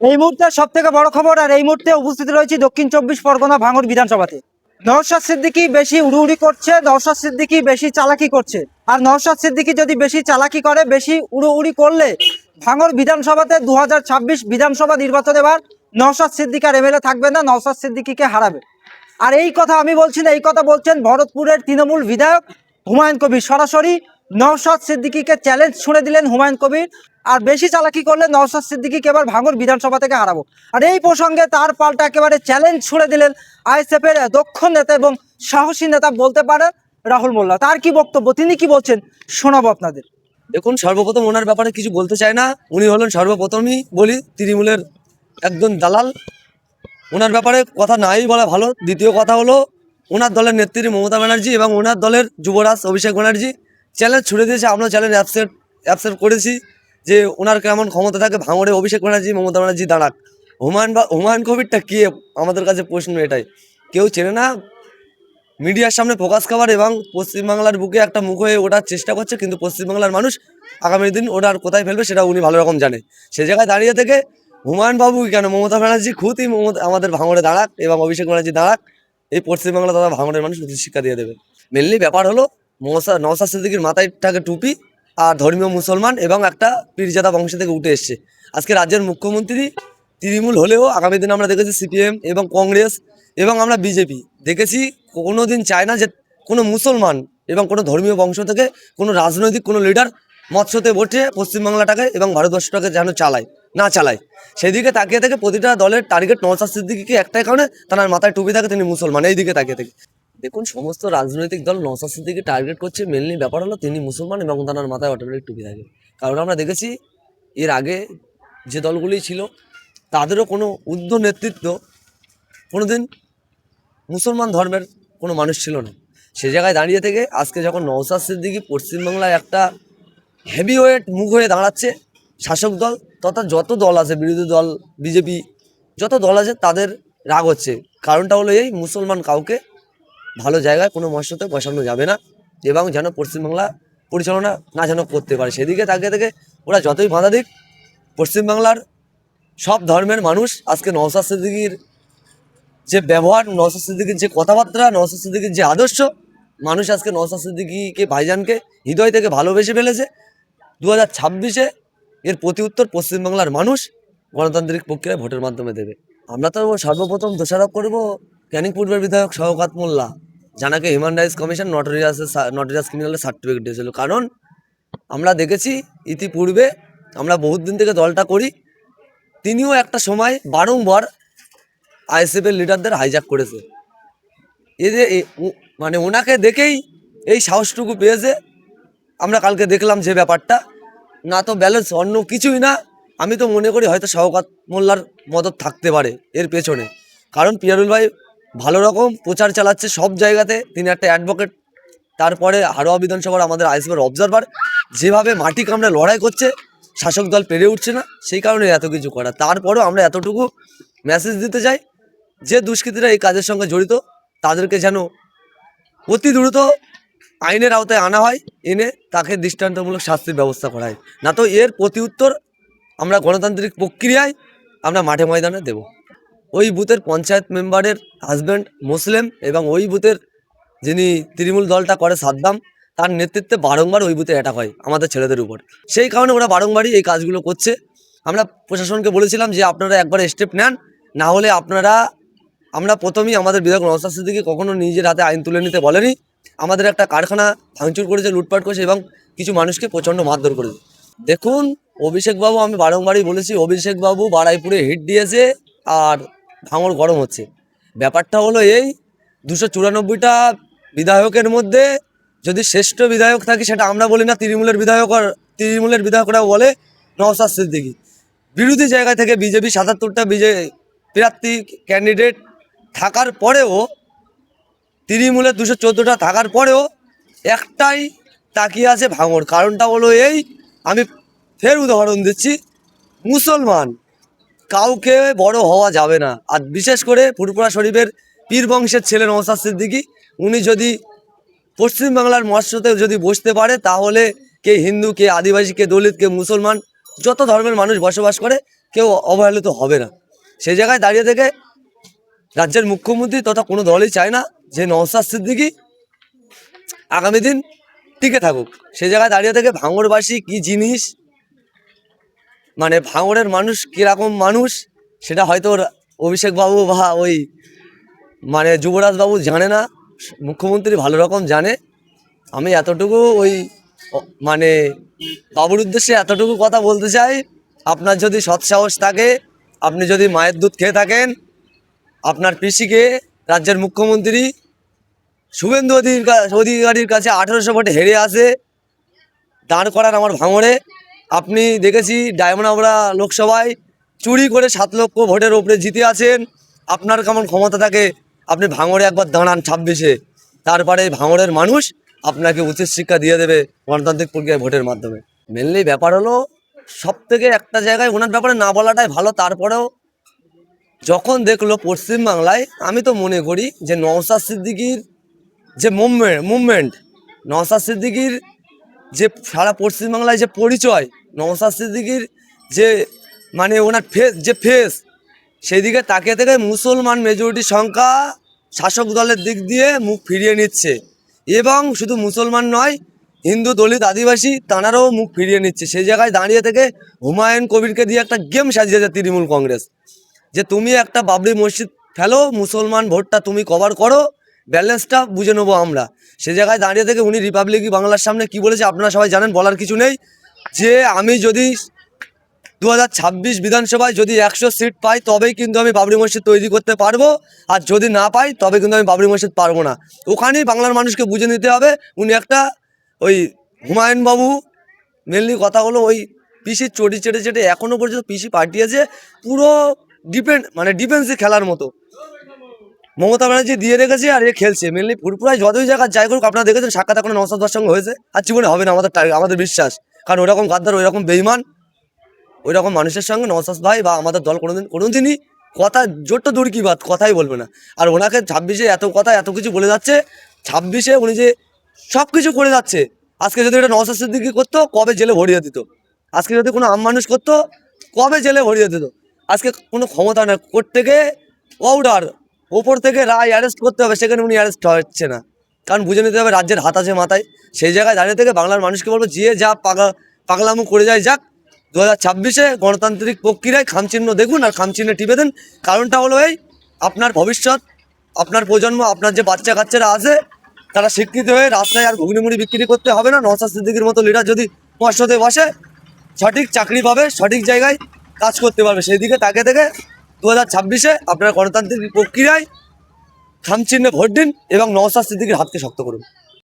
এই মুহূর্তে সব থেকে বড় খবর আর এই মুহূর্তে উপস্থিত রয়েছে দক্ষিণ চব্বিশ পরগনা ভাঙর বিধানসভাতে। নওশাদ সিদ্দিকি বেশি উড়ুউড়ি করছে, নওশাদ সিদ্দিকি বেশি চালাকি করছে। আর নওশাদ সিদ্দিকি যদি বেশি চালাকি করে, বেশি উড়ুউড়ি করলে ভাঙর বিধানসভাতে দু হাজার ছাব্বিশ বিধানসভা নির্বাচন এবার নওশাদ সিদ্দিক আর এমএলএ থাকবে না, নওশাদ সিদ্দিকিকে হারাবে। আর এই কথা আমি বলছি না, এই কথা বলছেন ভরতপুরের তৃণমূল বিধায়ক হুমায়ুন কবির। সরাসরি নওশাদ সিদ্দিকিকে চ্যালেঞ্জ ছুড়ে দিলেন হুমায়ুন কবির। আর বেশি চালাকি করলে নওশাদ সিদ্দিকিকে এবার ভাঙর বিধানসভা থেকে হারাবো। আর এই প্রসঙ্গে তার পাল্টা একেবারে চ্যালেঞ্জ ছুড়ে দিলেন আইএসএফের দক্ষ নেতা এবং সাহসী নেতা বলতে পারেন রাহুল মোল্লা। তার কি বক্তব্য? তিনি কি বলছেন? শোনাবো আপনাদের। দেখুন, সর্বপ্রথম ওনার ব্যাপারে কিছু বলতে চায় না। উনি হলেন সর্বপ্রথমই বলি, তৃণমূলের একজন দালাল। ওনার ব্যাপারে কথা নাই বলা ভালো। দ্বিতীয় কথা হলো, ওনার দলের নেত্রী মমতা ব্যানার্জি এবং ওনার দলের যুবরাজ অভিষেক ব্যানার্জি। চ্যালেঞ্জ ছুড়ে দিয়েছে আমরা চ্যালেঞ্জ অ্যাপসেট অ্যাপসেট করেছি। যে ওনার কেমন ক্ষমতা থাকে, ভাঙড়ে অভিষেক ব্যানার্জি, মমতা ব্যানার্জি দাঁড়াক। হুমায়ুন বা, হুমায়ুন কবিরটা কে? আমাদের কাছে প্রশ্ন এটাই। কেউ চেনে না? মিডিয়ার সামনে প্রকাশ খাবার এবং পশ্চিমবাংলার বুকে একটা মুখ হয়ে ওঠার চেষ্টা করছে, কিন্তু পশ্চিমবাংলার মানুষ আগামী দিন ওটার কোথায় ফেলবে সেটা উনি ভালো রকম জানে। সে জায়গায় দাঁড়িয়ে থেকে হুমায়ুন বাবু কেন? মমতা ব্যানার্জি খুদই মমতা, আমাদের ভাঙড়ে দাঁড়াক এবং অভিষেক ব্যানার্জি দাঁড়াক। এই পশ্চিমবাংলা তথা ভাঙড়ের মানুষ শিক্ষা দিয়ে দেবে। মেনলি ব্যাপার হলো মৌসা নওসাদ সিদ্দিকির মাথায় থাকে টুপি আর ধর্মীয় মুসলমান এবং একটা পীরজাদা বংশ থেকে উঠে এসছে। আজকে রাজ্যের মুখ্যমন্ত্রী তৃণমূল হলেও আগামী দিনে আমরা দেখেছি সিপিএম এবং কংগ্রেস এবং আমরা বিজেপি। দেখেছি কোনো দিন চায় না যে কোনো মুসলমান এবং কোনো ধর্মীয় বংশ থেকে কোনো রাজনৈতিক, কোনো লিডার মৎস্যতে বসে পশ্চিমবাংলাটাকে এবং ভারতবর্ষটাকে যেন চালায়, না চালায়। সেদিকে তাকিয়ে থেকে প্রতিটা দলের টার্গেট নওসাদ সিদ্দিকিকে একটাই কারণে তার মাথায় টুপি থাকে তিনি মুসলমান এই দিকে তাকিয়ে থেকে। দেখুন, সমস্ত রাজনৈতিক দল নওসাদ সিদ্দিকি টার্গেট করছে মেনলি ব্যাপার হলো তিনি মুসলমান এবং তার মাথায় অটোমেটিক টুপি থাকে। কারণ আমরা দেখেছি, এর আগে যে দলগুলি ছিল, তাদেরও কোনো উদ্ধ নেতৃত্ব কোনোদিন মুসলমান ধর্মের কোনো মানুষ ছিল না। সে জায়গায় দাঁড়িয়ে থেকে আজকে যখন নওসাদ সিদ্দিকি পশ্চিমবাংলায় একটা হেভি ওয়েট মুখ হয়ে দাঁড়াচ্ছে শাসক দল, তথা যত দল আছে, বিরোধী দল, বিজেপি, যত দল আছে, তাদের রাগ হচ্ছে। কারণটা হলো এই মুসলমান কাউকে ভালো জায়গায় কোনো মৎস্যতে বসানো যাবে না এবং যেন পশ্চিমবাংলা পরিচালনা না যেন করতে পারে। সেদিকে তাকে থেকে ওরা যতই বাধা দিক, পশ্চিমবাংলার সব ধর্মের মানুষ আজকে নওসাদ সিদ্দিকির যে ব্যবহার, নওসাদ সিদ্দিকির যে কথাবার্তা, নওসাদ সিদ্দিকির যে আদর্শ, মানুষ আজকে নওসাদ সিদ্দিকিকে, ভাইজানকে হৃদয় থেকে ভালোবেসে ফেলেছে। দু হাজার ছাব্বিশে এর প্রতি উত্তর পশ্চিমবাংলার মানুষ গণতান্ত্রিক প্রক্রিয়ায় ভোটের মাধ্যমে দেবে। আমরা তো সর্বপ্রথম দোষারোপ করব ক্যানিং পূর্বের বিধায়ক শওকাত মোল্লা। জানাকে হিউম্যান রাইটস কমিশন নটোরিয়াসের নটোরিয়াস ক্রিমিনালের সার্টিফিকেট দিয়েছিল। কারণ আমরা দেখেছি ইতিপূর্বে আমরা বহুত দিন থেকে দলটা করি, তিনিও একটা সময় বারংবার আইএসএফের লিডারদের হাইজ্যাক করেছে। এই যে এ- মানে ওনাকে দেখেই এই সাহসটুকু পেয়েছে। আমরা কালকে দেখলাম যে ব্যাপারটা। না তো ব্যালেন্স অন্য কিছুই না। আমি তো মনে করি হয়তো শওকাত মোল্লার মদত থাকতে পারে এর পেছনে। কারণ পিয়ারুল ভাই ভালো রকম প্রচার চালাচ্ছে সব জায়গাতে। তিনি একটা অ্যাডভোকেট তারপরে হারোয়া বিধানসভার আমাদের আইসিবার অবজারভার যেভাবে মাটি কামড়ে লড়াই করছে, শাসক দল পেরে উঠছে না, সেই কারণে এত কিছু করা। তারপরেও আমরা এতটুকু মেসেজ দিতে চাই যে দুষ্কৃতীরা এই কাজের সঙ্গে জড়িত, তাদেরকে যেন অতি দ্রুত আইনের আওতায় আনা হয়, এনে তাকে দৃষ্টান্তমূলক শাস্তির ব্যবস্থা করা হয়। না তো এর প্রতি উত্তর আমরা গণতান্ত্রিক প্রক্রিয়ায় আমরা মাঠে ময়দানে দেব। ওই বুথের পঞ্চায়েত মেম্বারের হাজব্যান্ড মুসলিম এবং ওই বুথের যিনি তৃণমূল দলটা করে সাদ্দাম, তার নেতৃত্বে বারংবার ওই বুথে অ্যাটাক হয় আমাদের ছেলেদের উপর। সেই কারণে ওরা বারংবারই এই কাজগুলো করছে। আমরা প্রশাসনকে বলেছিলাম যে আপনারা একবার স্টেপ নেন, না হলে আপনারা, আমরা প্রথমেই আমাদের বিধায়ক নওসাদ সিদ্দিকি কখনো নিজের হাতে আইন তুলে নিতে বলেনি। আমাদের একটা কারখানা ভাঙচুর করেছে, লুটপাট করেছে এবং কিছু মানুষকে প্রচণ্ড মারধর করেছে। দেখুন, অভিষেকবাবু, আমি বারংবারই বলেছি অভিষেক বাবু বাড়াইপুরে হিট দিয়েছে, আর ভাঙর গরম হচ্ছে। ব্যাপারটা হলো এই, দুশো চুরানব্বইটা বিধায়কের মধ্যে যদি শ্রেষ্ঠ বিধায়ক থাকে সেটা আমরা বলি না, তৃণমূলের বিধায়ক তৃণমূলের বিধায়করা বলে নওসাদ সিদ্দিকি। বিরোধী জায়গা থেকে বিজেপি সাতাত্তরটা বিজে, প্রার্থী ক্যান্ডিডেট থাকার পরেও, তৃণমূলের দুশো চোদ্দোটা থাকার পরেও একটাই তাকিয়ে আছে ভাঙর কারণটা হলো এই, আমি ফের উদাহরণ দিচ্ছি, মুসলমান কাউকে বড় হওয়া যাবে না। আর বিশেষ করে ফুরপুরা শরীফের পীর বংশের ছেলে নওসাদ সিদ্দিকি, উনি যদি পশ্চিমবাংলার মৎস্যতে যদি বসতে পারে, তাহলে কে হিন্দু, কে আদিবাসী, কে দলিত, কে মুসলমান, যত ধর্মের মানুষ বসবাস করে, কেউ অবহেলিত হবে না। সেই জায়গায় দাঁড়িয়ে থেকে রাজ্যের মুখ্যমন্ত্রী তথা কোনো দলই চায় না যে নওসাদ সিদ্দিকি আগামী দিন টিকে থাকুক। সেই জায়গায় দাঁড়িয়ে থেকে ভাঙড়বাসী কি জিনিস মানে ভাঙড়ের মানুষ কীরকম মানুষ, সেটা হয়তো অভিষেক বাবু বা ওই মানে যুবরাজ বাবু জানে না, মুখ্যমন্ত্রী ভালো রকম জানে। আমি এতটুকু ওই মানে বাবুর উদ্দেশ্যে এতটুকু কথা বলতে চাই। আপনার যদি সৎসাহস থাকে, আপনি যদি মায়ের দুধ খেয়ে থাকেন, আপনার পিসিকে রাজ্যের মুখ্যমন্ত্রী শুভেন্দু অধিকার, অধিকারীর কাছে আঠেরোশো ভোটে হেরে আসে, দাঁড় করার আমার ভাঙড়ে। আপনি দেখেছি ডায়মন্ড আমরা লোকসভায় চুরি করে সাত লক্ষ ভোটের ওপরে জিতে আছেন। আপনার কেমন ক্ষমতা থাকে? আপনি ভাঙড়ে একবার দাঁড়ান ছাব্বিশে। তারপরে ভাঙড়ের মানুষ আপনাকে উচিত শিক্ষা দিয়ে দেবে গণতান্ত্রিক প্রক্রিয়ায় ভোটের মাধ্যমে। মেনলি ব্যাপার হলো সব থেকে একটা জায়গায় ওনার ব্যাপারে না বলাটাই ভালো, তারপরেও যখন দেখল পশ্চিমবাংলায়, আমি তো মনে করি যে নওসাদ সিদ্দিকির যে মুভমেন্ট মুভমেন্ট নওসাদ সিদ্দিকির যে সারা পশ্চিমবাংলায় যে পরিচয় নওসাদ সিদ্দিকির যে মানে ওনার ফেস যে ফেস সেই দিকে তাকিয়ে থেকে মুসলমান মেজরিটি সংখ্যা শাসক দলের দিক দিয়ে মুখ ফিরিয়ে নিচ্ছে। এবং শুধু মুসলমান নয়, হিন্দু দলিত আদিবাসী তাঁরাও মুখ ফিরিয়ে নিচ্ছে। সেই জায়গায় দাঁড়িয়ে থেকে হুমায়ুন কবিরকে দিয়ে একটা গেম সাজিয়েছে তৃণমূল কংগ্রেস। যে তুমি একটা বাবরি মসজিদ ফেলো, মুসলমান ভোটটা তুমি কভার করো ব্যালেন্সটা বুঝে নেব আমরা। সে জায়গায় দাঁড়িয়ে থেকে উনি রিপাবলিক বাংলার সামনে কি বলেছে আপনারা সবাই জানেন, বলার কিছু নেই। যে আমি যদি দু হাজার ছাব্বিশ বিধানসভায় যদি একশো সিট পাই, তবেই কিন্তু আমি বাবরি মসজিদ তৈরি করতে পারব। আর যদি না পাই তবে কিন্তু আমি বাবরি মসজিদ পারব না। ওখানেই বাংলার মানুষকে বুঝে নিতে হবে। উনি একটা ওই হুমায়ুনবাবু মেনলি কথা হলো ওই পিসির চটি চেটে চেটে এখনও পর্যন্ত পিসি পাঠিয়েছে। পুরো ডিপেন্ড মানে ডিফেন্সে খেলার মতো। মমতা ব্যানার্জি দিয়ে রেখেছে আর এ খেলছে। মেনলি ফুরপুরায় যতই জায়গা যাই করুক, আপনারা দেখেছেন সাক্ষাৎ এখন নওসাদ সঙ্গে হয়েছে। আর জীবনে হবে না আমাদের আমাদের বিশ্বাস। কারণ ওরকম গাদ্দার ওই রকম বেইমান ওই রকম মানুষের সঙ্গে নওসাদ ভাই বা আমাদের দল কোনোদিন, কোনোদিনই কথা জোরটা দূর কি বাদ কথাই বলবে না। আর ওনাকে ছাব্বিশে এত কথা, এত কিছু বলে যাচ্ছে, ছাব্বিশে উনি যে সব কিছু করে যাচ্ছে। আজকে যদি এটা নওসাদ সিদ্দিকি করতো, কবে জেলে ভরিয়ে দিত? আজকে যদি কোনো আম মানুষ করতো, কবে জেলে ভরিয়ে দিত? আজকে কোনো ক্ষমতা না কোর্ট থেকে অর্ডার ওপর থেকে রায় অ্যারেস্ট করতে হবে, সেখানে উনি অ্যারেস্ট হচ্ছে না। কারণ বুঝে নিতে হবে রাজ্যের হাত আছে মাথায়। সেই জায়গায় দাঁড়িয়ে থেকে বাংলার মানুষকে বলব, যে যা পাগা, পাগলামো করে যায় যাক। দু হাজার ছাব্বিশে গণতান্ত্রিক প্রক্রিয়ায় খামচিহ্ন দেখুন আর খামচিহ্নে টিপে দেন। কারণটা হলো এই, আপনার ভবিষ্যৎ, আপনার প্রজন্ম, আপনার যে বাচ্চা কাচ্চারা আছে, তারা শিক্ষিত হয়ে রাস্তায় আর ঘুগনিমুড়ি বিক্রি করতে হবে না। নসাদ সিদ্দিকির মতো লিডার যদি পশ্চাতে বসে, সঠিক চাকরি পাবে, সঠিক জায়গায় কাজ করতে পারবে। সেই দিকে তাকে থেকে দু হাজার ছাব্বিশে আপনারা গণতান্ত্রিক প্রক্রিয়ায় খামচিহ্নে ভোট দিন এবং নওসাদ সিদ্দিকির হাতকে শক্ত করুন।